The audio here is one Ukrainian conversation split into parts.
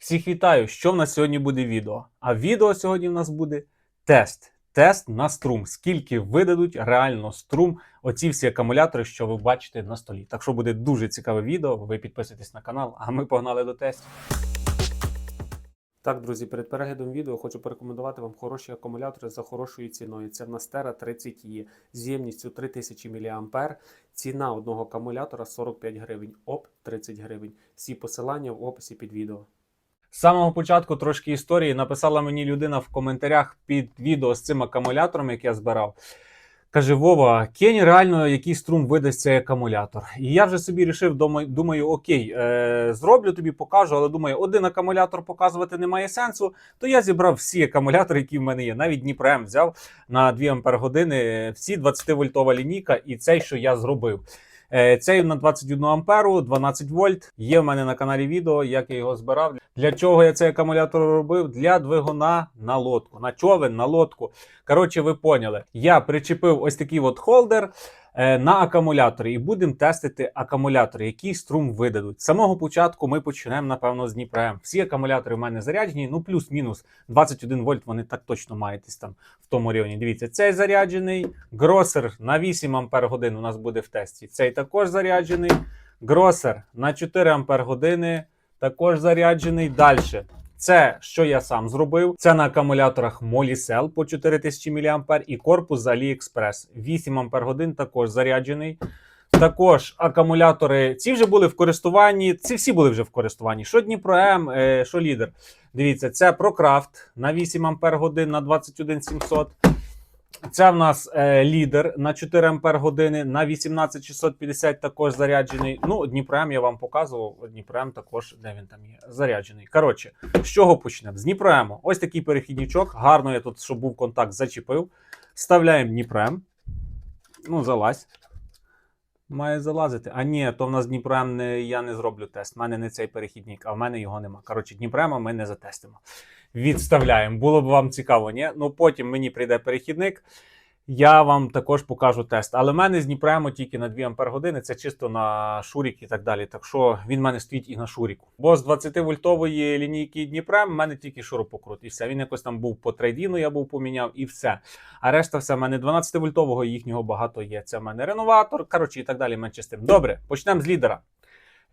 Всіх вітаю! Що в нас сьогодні буде відео? А відео сьогодні в нас буде тест. Тест на струм. Скільки видадуть реально струм оці всі акумулятори, що ви бачите на столі. Так що буде дуже цікаве відео. Ви підписуйтесь на канал, а ми погнали до тестів. Так, друзі, перед переглядом відео хочу порекомендувати вам хороші акумулятори за хорошою ціною. Це в нас Terra 30 e з ємністю 3000 мА. Ціна одного акумулятора 45 гривень, ОП 30 гривень. Всі посилання в описі під відео. З самого початку трошки історії написала мені людина в коментарях під відео з цим акумулятором, як я збирав. Каже: Вова, кинь реально, який струм видасть цей акумулятор. І я вже собі рішив, думаю, окей, е, зроблю тобі, покажу, але думаю, один акумулятор показувати немає сенсу. То я зібрав всі акумулятори, які в мене є. Навіть Дніпрем взяв на 2 Ампер години, всі 20-вольтова лінійка і цей, що я зробив. Е, Цей на 21 амперу, 12 вольт. Є в мене на каналі відео, як я його збирав. Для чого я цей акумулятор робив? Для двигуна на лодку, на човен, на лодку. Коротше, ви поняли. Я причепив ось такий от холдер на акумулятори і будемо тестити акумулятори, який струм видадуть. З самого початку ми почнемо, напевно, з Дніпрем. Всі акумулятори в мене заряджені, ну плюс-мінус 21 вольт. Вони так точно маєтесь там в тому районі. Дивіться, цей заряджений. Гросер на 8 ампер годин у нас буде в тесті. Цей також заряджений. Гросер на 4 ампер години також заряджений. Далі. Це що я сам зробив. Це на акумуляторах Molicel по 4000 мА і корпус з AliExpress. 8 Ампер годин також заряджений. Також акумулятори, ці вже були в користуванні. Ці всі були вже в користуванні. Що Дніпро М, е, що лідер. Дивіться, це ProCraft на 8 Ампер годин на 21700. Це в нас е, лідер на 4 Ампер години, на 18650 також заряджений. Ну, Дніпром я вам показував. Дніпром також, де він там є, заряджений. Коротше, з чого почнемо? З Дніпроему. Ось такий перехідничок. Гарно я тут, щоб був контакт, зачепив. Вставляємо Дніпром. Ну, залазь. Має залазити. А ні, то в нас Дніпром не, я не зроблю тест. У мене не цей перехідник, а в мене його нема. Коротше, Дніпрема ми не затестимо відставляємо. Було б вам цікаво, ні? Ну потім мені прийде перехідник. Я вам також покажу тест. Але в мене з Дніпремо тільки на 2 Ампер години, це чисто на шурік і так далі. Так що він в мене стоїть і на шуріку. Бо з 20-вольтової лінійки Дніпрем в мене тільки шуропокрут. І все. Він якось там був по трейдіну, я був поміняв, і все. А решта все в мене 12-вольтового їхнього багато є. Це в мене реноватор. Коротше, і так далі. Менше з тим. Добре, почнемо з лідера.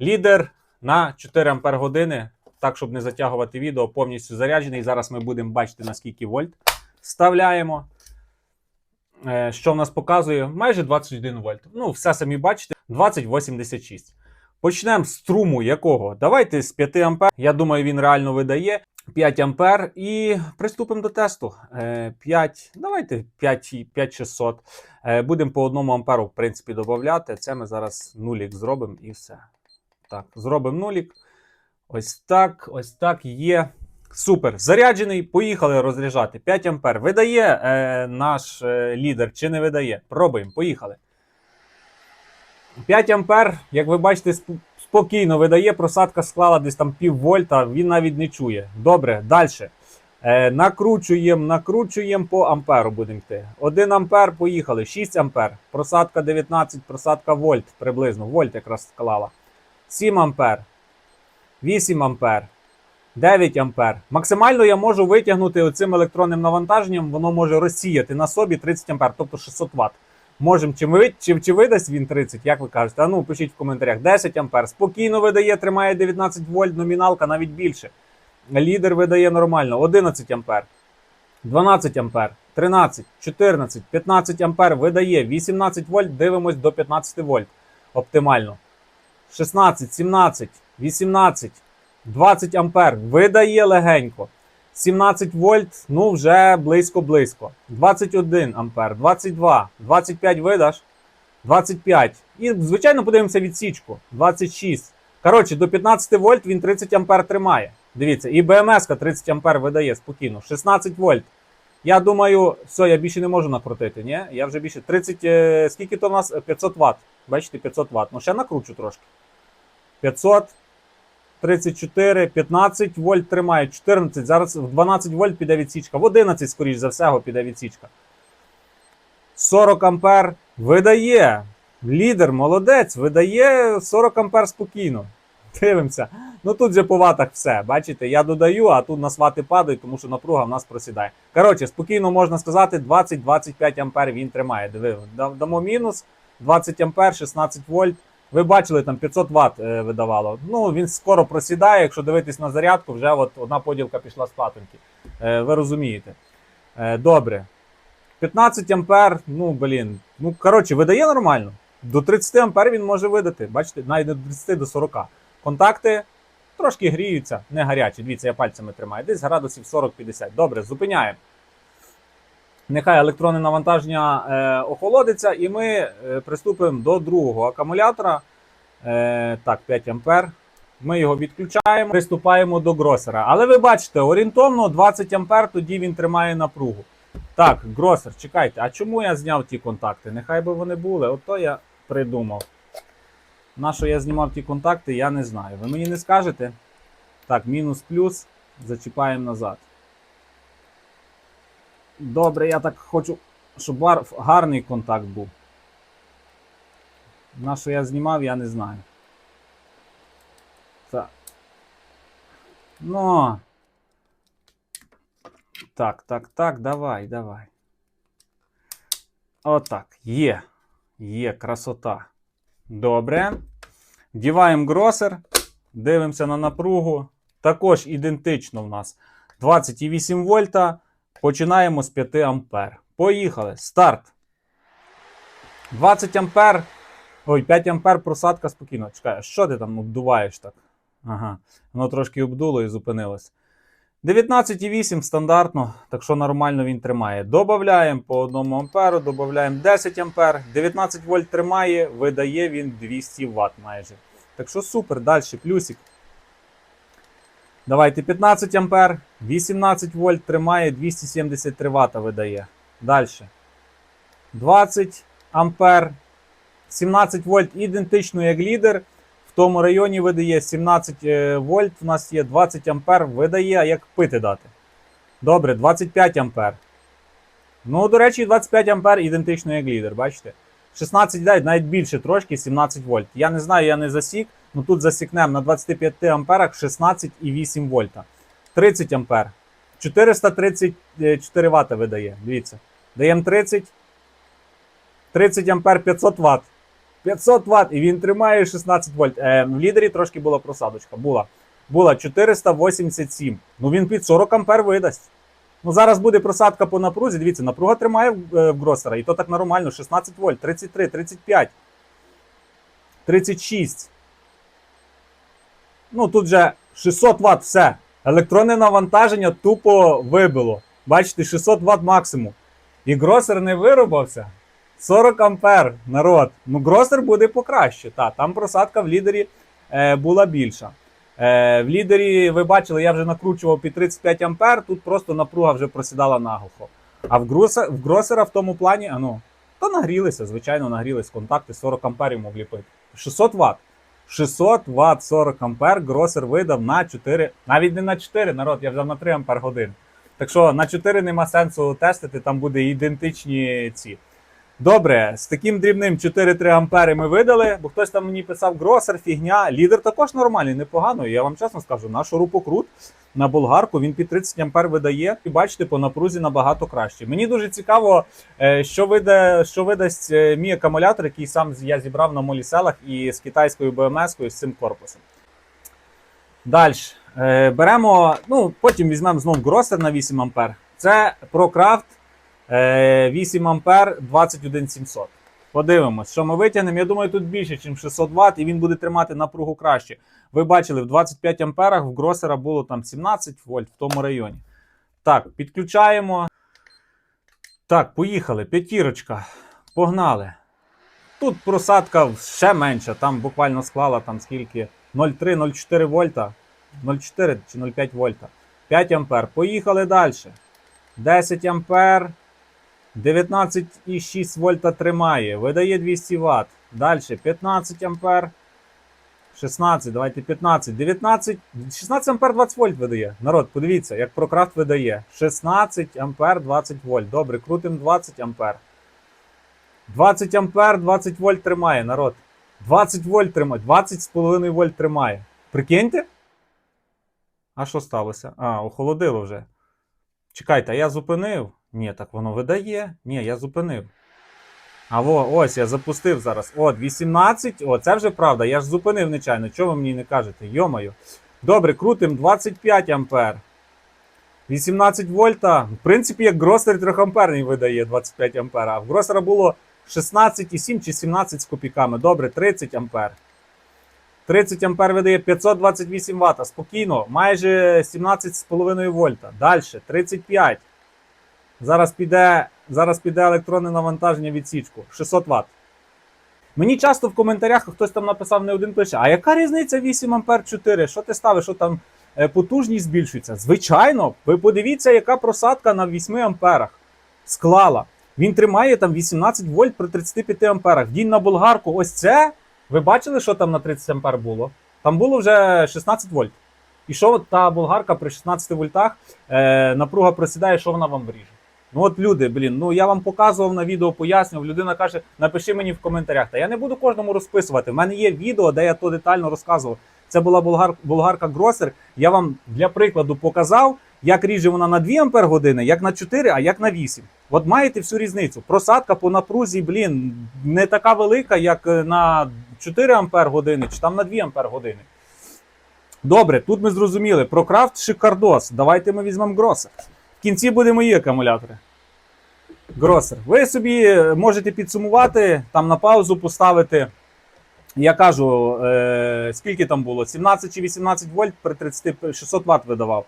Лідер на 4 Ампер години так, щоб не затягувати відео, повністю заряджений. Зараз ми будемо бачити, наскільки вольт. Вставляємо. Е, Що в нас показує? Майже 21 вольт. Ну, все самі бачите, 2086. Почнемо з струму якого? Давайте з 5 ампер. Я думаю, він реально видає 5 ампер. І приступимо до тесту. Е, 5, давайте 5, 5600. Е, Будемо по 1 амперу, в принципі, додати. Це ми зараз нулік зробимо і все. Так, зробимо нулік. Ось так, ось так є. Супер. Заряджений. Поїхали розряджати. 5 ампер. Видає е, наш е, лідер чи не видає? Пробуємо, поїхали. 5 ампер, як ви бачите, сп- спокійно видає. Просадка склала десь там пів вольта, він навіть не чує. Добре, далі. Е, накручуємо, накручуємо по амперу будемо йти. 1 ампер, поїхали. 6 ампер. Просадка 19, просадка вольт приблизно. Вольт якраз склала. 7 ампер. 8 ампер, 9 ампер. Максимально я можу витягнути оцим електронним навантаженням, воно може розсіяти на собі 30 ампер, тобто 600 Вт. Можемо, чи, ви, чи, чи видасть він 30, як ви кажете? А ну, пишіть в коментарях. 10 ампер. Спокійно видає, тримає 19 вольт, номіналка навіть більше. Лідер видає нормально. 11 ампер, 12 ампер, 13, 14, 15 ампер видає. 18 вольт, дивимось до 15 вольт. Оптимально. 16, 17, 18, 20 ампер видає легенько. 17 вольт, ну вже близько-близько. 21 ампер, 22, 25 видаш, 25. І, звичайно, подивимося відсічку. 26. Коротше, до 15 вольт він 30 ампер тримає. Дивіться, і БМС 30 ампер видає спокійно. 16 вольт. Я думаю, все, я більше не можу накрутити. Ні? Я вже більше 30. е, скільки то в нас? 500 Вт. Бачите, 500 Вт. Ну ще накручу трошки. 500, 34, 15 вольт тримає, 14. Зараз в 12 вольт піде відсічка. В 11, скоріш за всього, піде відсічка. 40 ампер видає. Лідер, молодець, видає 40 ампер спокійно. Дивимося. Ну, тут же по ватах все. Бачите, я додаю, а тут нас вати падають, тому що напруга в нас просідає. Коротше, спокійно можна сказати, 20-25 ампер він тримає. Диви, дамо мінус, 20 ампер, 16 вольт. Ви бачили, там 500 Вт е, видавало. Ну, він скоро просідає. Якщо дивитись на зарядку, вже от одна поділка пішла з платинки. Е, ви розумієте. Е, добре. 15 ампер, ну блін. Ну, коротше, видає нормально. До 30 ампер він може видати. Бачите, навіть до 30 до 40. Контакти трошки гріються, не гарячі. Дивіться, я пальцями тримаю. Десь градусів 40-50. Добре, зупиняємо. Нехай електронне навантаження е, охолодиться, і ми е, приступимо до другого акумулятора. Е, так, 5 ампер. Ми його відключаємо, приступаємо до гросера. Але ви бачите, орієнтовно 20 ампер, тоді він тримає напругу. Так, гросер, чекайте, а чому я зняв ті контакти? Нехай би вони були. Ото я придумав. На що я знімав ті контакти, я не знаю. Ви мені не скажете? Так, мінус плюс. Зачіпаємо назад. Добре, я так хочу, щоб гарний контакт був. На що я знімав, я не знаю. Так. Ну. Так, так, так, давай, давай. Отак. Є. Є, красота. Добре. Вдіваємо гросер. Дивимося на напругу. Також ідентично в нас 28 вольта. Починаємо з 5 ампер. Поїхали. Старт. 20 ампер. Ой, 5 ампер просадка спокійно. Чекай, що ти там обдуваєш так? Ага. Воно трошки обдуло і зупинилось. 19,8 стандартно, так що нормально він тримає. Добавляємо по 1 амперу, додаємо 10 ампер. 19 вольт тримає, видає він 200 Вт майже. Так що супер, далі плюсик. Давайте 15 ампер, 18 вольт тримає, 273 Вт видає. Далі. 20 ампер, 17 вольт ідентично як лідер. В тому районі видає 17 е, вольт, у нас є 20 ампер, видає, а як пити дати. Добре, 25 ампер. Ну, до речі, 25 ампер ідентично як лідер, бачите? 16 навіть більше трошки, 17 вольт. Я не знаю, я не засік, ну тут засікнемо на 25 амперах 16,8 вольта. 30 ампер. 434 Вт видає. Дивіться. Даємо 30. 30 ампер 500 Вт. 500 Вт і він тримає 16 вольт. Е, в лідері трошки була просадочка. Була. Була 487. Ну він під 40 ампер видасть. Ну зараз буде просадка по напрузі. Дивіться, напруга тримає в, е, гросера, і то так нормально. 16 вольт, 33, 35, 36. Ну тут же 600 Вт все. Електронне навантаження тупо вибило. Бачите, 600 Вт максимум. І гросер не виробився. 40 ампер, народ. Ну, гросер буде покраще. Та, там просадка в лідері е, була більша. Е, в лідері, ви бачили, я вже накручував під 35 ампер, тут просто напруга вже просідала наглухо. А в, гроса, в гросера в тому плані, а ну, то нагрілися, звичайно, нагрілись контакти, 40 амперів могли пити. 600 Вт. 600 Вт 40 ампер гросер видав на 4, навіть не на 4, народ, я взяв на 3 ампер годин. Так що на 4 нема сенсу тестити, там буде ідентичні ці. Добре, з таким дрібним 4-3 ампери ми видали, бо хтось там мені писав гросер, фігня. Лідер також нормальний, непогано. Я вам чесно скажу, наш рупокрут на болгарку він під 30 ампер видає. І бачите, по напрузі набагато краще. Мені дуже цікаво, е, що вида, що видасть е, мій акумулятор, який сам я зібрав на моліселах і з китайською БМС-кою з цим корпусом. Далі. Е, беремо, ну, потім візьмемо знову гросер на 8 ампер. Це ProCraft 8 ампер 21700. Подивимось, що ми витягнемо. Я думаю, тут більше, ніж 600 Вт, і він буде тримати напругу краще. Ви бачили, в 25 амперах в гросера було там 17 вольт в тому районі. Так, підключаємо. Так, поїхали. П'ятірочка. Погнали. Тут просадка ще менша, там буквально склала там скільки 0,3-0,4 вольта. 0,4 чи 0,5 вольта. 5 ампер. Поїхали далі. 10 ампер. 19,6 вольта тримає, видає 200 Вт. Далі 15 ампер. 16, давайте 15, 19, 16 ампер 20 вольт видає. Народ, подивіться, як Прокрафт видає. 16 ампер 20 вольт. Добре, крутим 20 ампер. 20 ампер 20 вольт тримає, народ. 20 вольт тримає, 20,5 вольт тримає. Прикиньте? А що сталося? А, охолодило вже. Чекайте, а я зупинив? Ні, так воно видає. Ні, я зупинив. А во, ось я запустив зараз. От, 18. О, це вже правда. Я ж зупинив нечайно. Чого ви мені не кажете? Йомаю. Добре, крутим 25 ампер. 18 вольта. В принципі, як Гростер 3 амперний видає 25 ампер. А в Гростера було 16,7 чи 17 з копійками. Добре, 30 ампер. 30 ампер видає 528 Вт. Спокійно, майже 17,5 вольта. Далі, 35. Зараз піде, зараз піде електронне навантаження відсічку. 600 Вт. Мені часто в коментарях хтось там написав не один пише: а яка різниця 8 ампер 4? Що ти ставиш? Що там е, потужність збільшується? Звичайно, ви подивіться, яка просадка на 8 амперах склала. Він тримає там 18 вольт при 35 амперах. Дінь на болгарку. Ось це. Ви бачили, що там на 30 ампер було? Там було вже 16 вольт. І що та болгарка при 16 вольтах е, напруга просідає, що вона вам вріже? Ну от люди, блін, ну я вам показував на відео, пояснював. Людина каже, напиши мені в коментарях. Та я не буду кожному розписувати. У мене є відео, де я то детально розказував. Це була болгар, болгарка Гросер. Я вам для прикладу показав, як ріже вона на 2 ампер години, як на 4, а як на 8. От маєте всю різницю. Просадка по напрузі, блін, не така велика, як е, на 4 ампер години, чи там на 2 ампер години. Добре, тут ми зрозуміли. Про крафт шикардос. Давайте ми візьмемо Гросер. В кінці буде мої акумулятори. Гросер. Ви собі е, можете підсумувати, там на паузу поставити. Я кажу, е, скільки там було? 17 чи 18 вольт при 30 600 Вт видавав.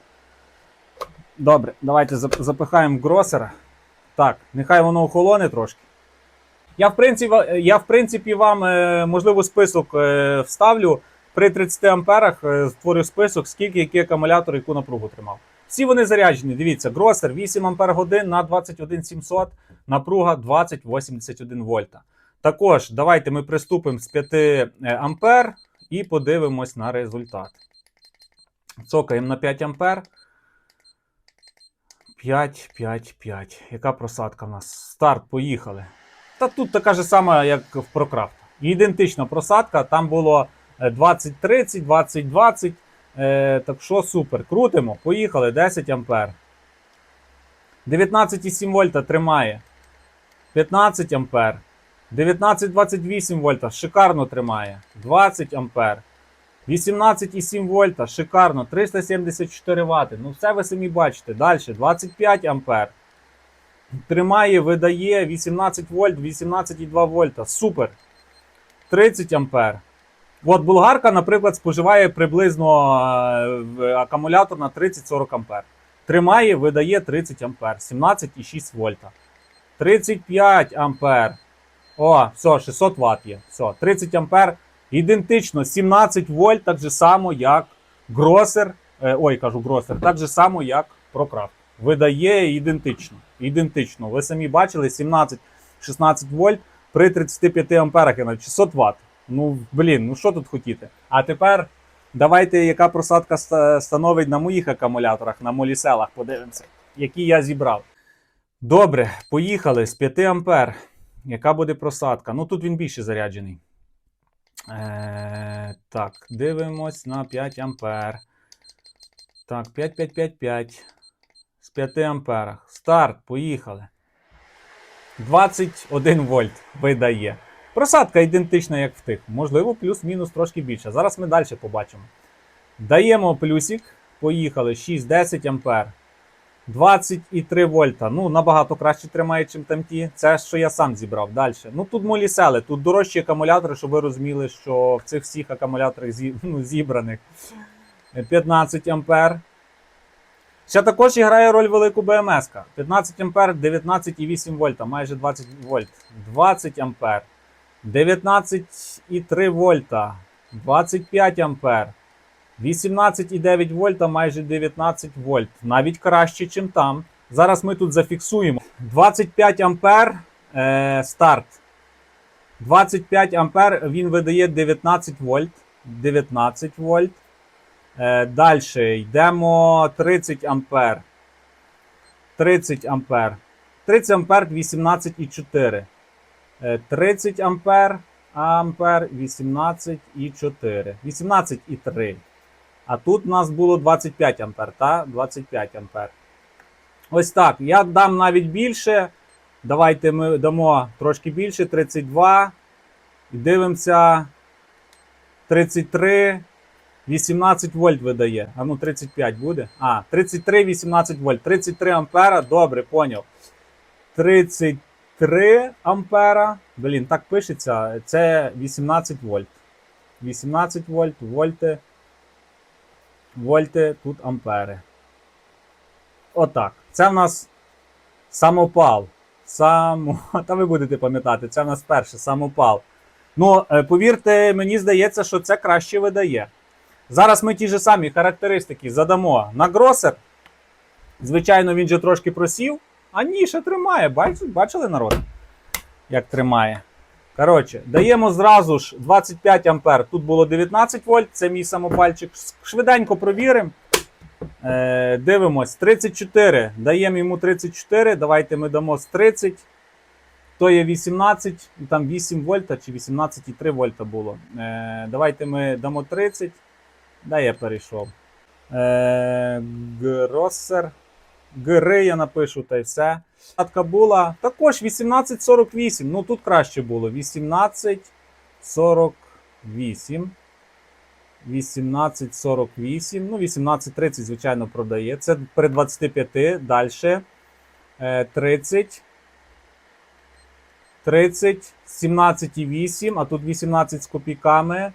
Добре, давайте запихаємо гросера. Так, нехай воно охолоне трошки. Я, в принципі, я, в принципі, вам, е, можливо, список е, вставлю. При 30 амперах е, створю список, скільки який акумулятор яку напругу тримав. Всі вони заряджені. Дивіться, гросер 8 ампер на 21700, напруга 2081 вольта. Також давайте ми приступимо з 5 е, ампер і подивимось на результат. Цокаємо на 5 ампер. 5, 5, 5. Яка просадка в нас? Старт, поїхали. Та тут така ж сама, як в Прокрафт. Ідентична просадка. Там було е, 20-30, 20-20. Е, так що супер. Крутимо. Поїхали. 10 ампер. 19,7 вольта тримає. 15 ампер. 19,28 вольта. Шикарно тримає. 20 ампер. 18,7 вольта. Шикарно. 374 Вт. Ну, все ви самі бачите. Далі. 25 ампер. Тримає, видає 18 вольт, 18,2 вольта. Супер. 30 ампер. От болгарка, наприклад, споживає приблизно е, акумулятор на 30-40 ампер. Тримає, видає 30 ампер. 17,6 вольта. 35 ампер. О, все, 600 Вт є. Все, 30 ампер. Ідентично 17 вольт, так же само, як Гросер. Е, ой, кажу Гросер, так же само, як Прокрафт. Видає ідентично. Ідентично. Ви самі бачили 17-16 вольт при 35 амперах я навіть 600 Вт. Ну, блін, ну що тут хотіти? А тепер давайте, яка просадка становить на моїх акумуляторах, на моліселах, подивимося, які я зібрав. Добре, поїхали з 5 ампер. Яка буде просадка? Ну тут він більше заряджений. Е, так, дивимось на 5 ампер. Так, 5, 5, 5, 5. З 5 амперах. Старт, поїхали. 21 вольт видає. Просадка ідентична, як в тих. Можливо, плюс-мінус трошки більше. Зараз ми далі побачимо. Даємо плюсик. Поїхали. 6-10 ампер. 23 вольта. Ну, набагато краще тримає, ніж там ті. Це що я сам зібрав. Далі. Ну тут молісели, тут дорожчі акумулятори, щоб ви розуміли, що в цих всіх акумуляторах зі- ну, зібраних 15 ампер. Ще також грає роль велику БМС. 15 ампер, 19,8 вольта, майже 20 вольт. 20 ампер. 19,3 вольта. 25 ампер. 18,9 вольта, майже 19 вольт. Навіть краще, ніж там. Зараз ми тут зафіксуємо. 25 ампер е, старт. 25 ампер він видає 19 вольт. 19 вольт. Е, Далі йдемо 30 ампер. 30 ампер. 30 ампер 18,4. Е, 30 ампер. Ампер 18,4. 18,3. А тут у нас було 25 ампер, та? 25 ампер. Ось так. Я дам навіть більше. Давайте ми дамо трошки більше 32. І дивимося. 33. 18 вольт видає. А ну 35 буде. А, 33, 18 вольт. 33 ампера. Добре, поняв. 33 ампера. Блін, так пишеться. Це 18 вольт. 18 вольт, вольти. Вольти, тут ампери. Отак. Це в нас самопал. Само... Та ви будете пам'ятати, це в нас перше самопал. Ну, е, повірте, мені здається, що це краще видає. Зараз ми ті ж самі характеристики задамо на гросер. Звичайно, він же трошки просів. А ні, ще тримає. Бачили, народ? Як тримає. Коротше, даємо зразу ж 25 ампер. Тут було 19 вольт, це мій самопальчик. Швиденько провіримо. Е, дивимось, 34. Даємо йому 34. Давайте ми дамо з 30. То є 18, там 8 вольта чи 18,3 вольта було. Е, давайте ми дамо 30. Да, я перейшов. Е, Гроссер. Гри я напишу та й все. Татка була також 1848. Ну тут краще було. 1848. 1848. Ну, 1830, звичайно, продає. Це при 25. Далі. Е, 30. 30, 17,8, а тут 18 з копійками.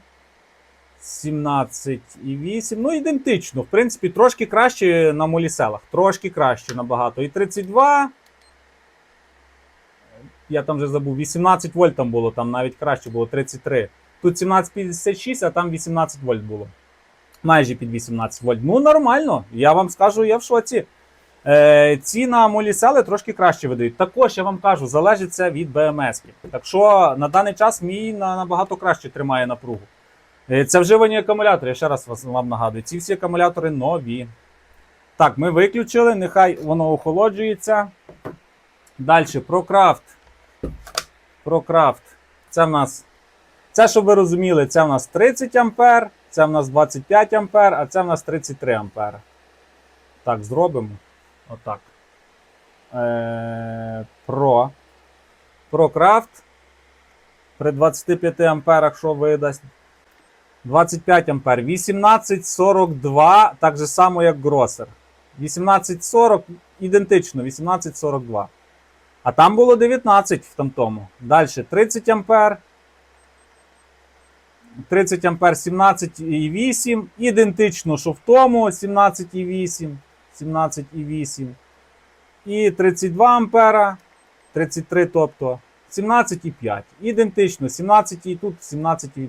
17,8. Ну, ідентично. В принципі, трошки краще на моліселах. Трошки краще набагато. І 32. Я там вже забув. 18 вольт там було, там навіть краще було 33. Тут 17,56, а там 18 вольт було. Майже під 18 вольт. Ну, нормально. Я вам скажу, я в шоці. Е, ці на молісели трошки краще видають. Також я вам кажу, залежить це від БМС. Так що на даний час мій набагато краще тримає напругу. Е, Це вживані акумулятори, я ще раз вам нагадую. Ці всі акумулятори нові. Так, ми виключили, нехай воно охолоджується. Далі, ProCraft. ProCraft. Це в нас. Це, щоб ви розуміли, це в нас 30 ампер, це в нас 25 ампер, а це в нас 33 ампер. Так, зробимо. Отак. Е, Pro. ProCraft. При 25 амперах що видасть? 25 ампер. 1842, так же само, як Grosser. 1840 ідентично, 1842. А там було 19 в тамтому. Далі 30 ампер. 30 ампер 17,8. Ідентично, що в тому 17,8. 17,8. І 32 ампера. 33, тобто 17,5. Ідентично, 17 і тут 17 і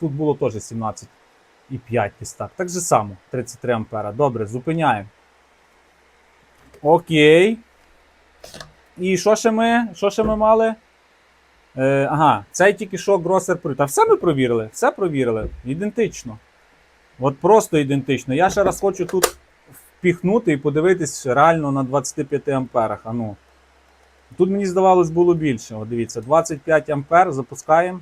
тут було теж 17,5 десь так. Так же само, 33 ампера. Добре, зупиняємо. Окей. І що ще ми? Що ще ми мали? Е, ага, цей тільки що гросер. Та все ми провірили, все провірили. Ідентично. От просто ідентично. Я ще раз хочу тут впіхнути і подивитись реально на 25 амперах. А ну. Тут мені здавалось було більше. От дивіться, 25 ампер запускаємо.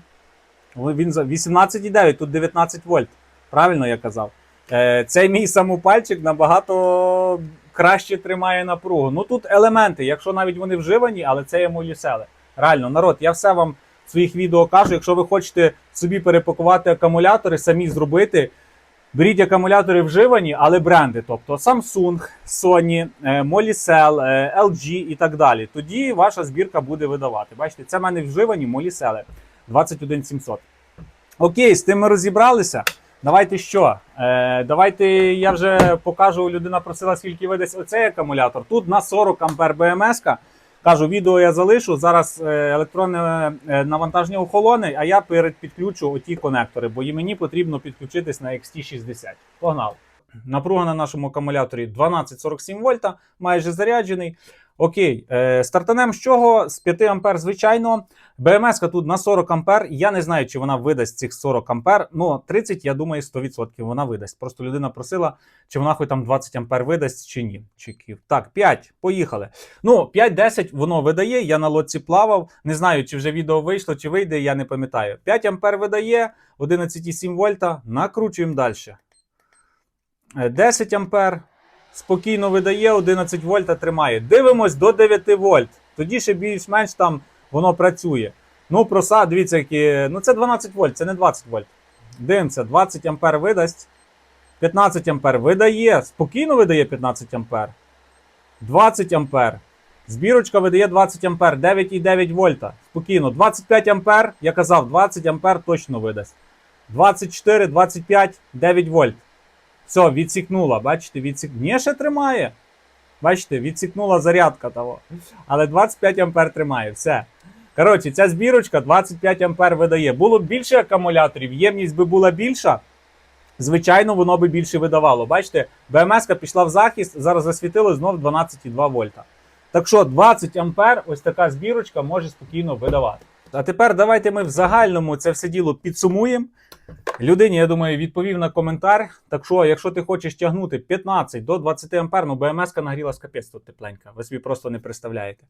Він за 18,9, тут 19 вольт. Правильно я казав. Е, цей мій самопальчик набагато краще тримає напругу. Ну тут елементи, якщо навіть вони вживані, але це є молюсели. Реально, народ, я все вам в своїх відео кажу. Якщо ви хочете собі перепакувати акумулятори, самі зробити. Беріть акумулятори вживані, але бренди, тобто Samsung, Sony, е, Molicel, е, LG і так далі. Тоді ваша збірка буде видавати. Бачите, це в мене вживані Molicel 21700. Окей, з тим ми розібралися. Давайте що? Е, давайте я вже покажу. Людина просила, скільки видасть оцей акумулятор. Тут на 40 ампер БМС. Кажу, відео я залишу. Зараз е, електронне е, навантаження охолоне, а я перед підключу оті конектори, бо і мені потрібно підключитись на XT60. Погнали. Напруга на нашому акумуляторі 1247 вольта, майже заряджений. Окей, е, стартанем з чого? З 5 ампер, звичайно. БМС тут на 40 ампер. Я не знаю, чи вона видасть цих 40 ампер. Ну, 30, я думаю, 100% вона видасть. Просто людина просила, чи вона хоч там 20 ампер видасть, чи ні. Чеків. Так, 5, поїхали. Ну, 5-10 воно видає. Я на лодці плавав. Не знаю, чи вже відео вийшло, чи вийде, я не пам'ятаю. 5 ампер видає, 11,7 вольта. Накручуємо далі. Е, 10 ампер спокійно видає, 11 вольт а тримає. Дивимось до 9 вольт. Тоді ще більш-менш там воно працює. Ну, проса, дивіться, які. Ну, це 12 вольт, це не 20 вольт. Дивимося, 20 ампер видасть. 15 ампер видає. Спокійно видає 15 ампер. 20 ампер. Збірочка видає 20 ампер, 9,9 вольта. Спокійно. 25 ампер, я казав, 20 ампер точно видасть. 24, 25, 9 вольт. Все, відсікнула. Бачите, відсік... Ні, ще тримає. Бачите, відсікнула зарядка того. Але 25 ампер тримає. Все. Коротше, ця збірочка 25 ампер видає. Було б більше акумуляторів, ємність би була більша. Звичайно, воно би більше видавало. Бачите, БМС пішла в захист, зараз засвітило знов 12,2 вольта. Так що 20 ампер, ось така збірочка може спокійно видавати. А тепер давайте ми в загальному це все діло підсумуємо. Людині, я думаю, відповів на коментар. Так що, якщо ти хочеш тягнути 15 до 20 ампер, ну БМС нагріла з капець тут тепленька. Ви собі просто не представляєте.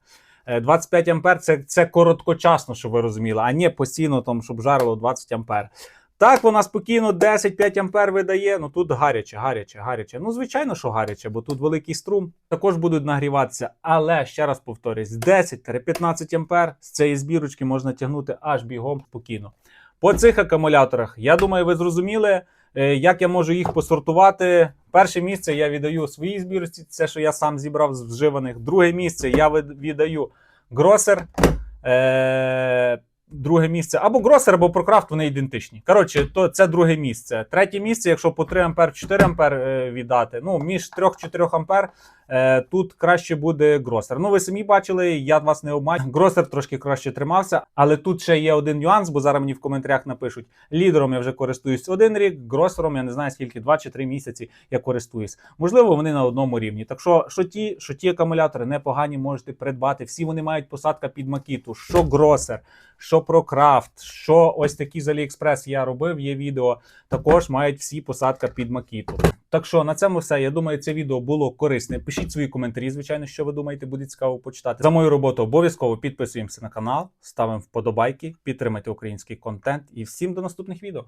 Е, 25 ампер це, це короткочасно, щоб ви розуміли, а не постійно, там, щоб жарило 20 ампер. Так, вона спокійно 10-5 ампер видає. Ну тут гаряче, гаряче, гаряче. Ну, звичайно, що гаряче, бо тут великий струм. Також будуть нагріватися. Але ще раз повторюсь, 10-15 ампер з цієї збірочки можна тягнути аж бігом спокійно. По цих акумуляторах, я думаю, ви зрозуміли, е, як я можу їх посортувати. Перше місце я віддаю своїй збірці, це що я сам зібрав з вживаних. Друге місце я віддаю Гросер. Друге місце або Гросер, або Прокрафт, вони ідентичні. Коротше, то це друге місце. Третє місце, якщо по 3 ампер, 4 ампер е, віддати, ну, між 3-4 ампер е, тут краще буде Гросер. Ну, ви самі бачили, я вас не обманю. Гросер трошки краще тримався, але тут ще є один нюанс, бо зараз мені в коментарях напишуть: лідером я вже користуюсь один рік, гросером я не знаю скільки, 2 чи 3 місяці я користуюсь. Можливо, вони на одному рівні. Так що, що ті, що ті акумулятори непогані можете придбати. Всі вони мають посадка під макіту, що Гросер, що про крафт, що ось такі з Aliexpress я робив, є відео. Також мають всі посадка під макіту. Так що на цьому все. Я думаю, це відео було корисне. Пишіть свої коментарі, звичайно, що ви думаєте, буде цікаво почитати. За мою роботу обов'язково підписуємося на канал, ставимо вподобайки, підтримайте український контент і всім до наступних відео.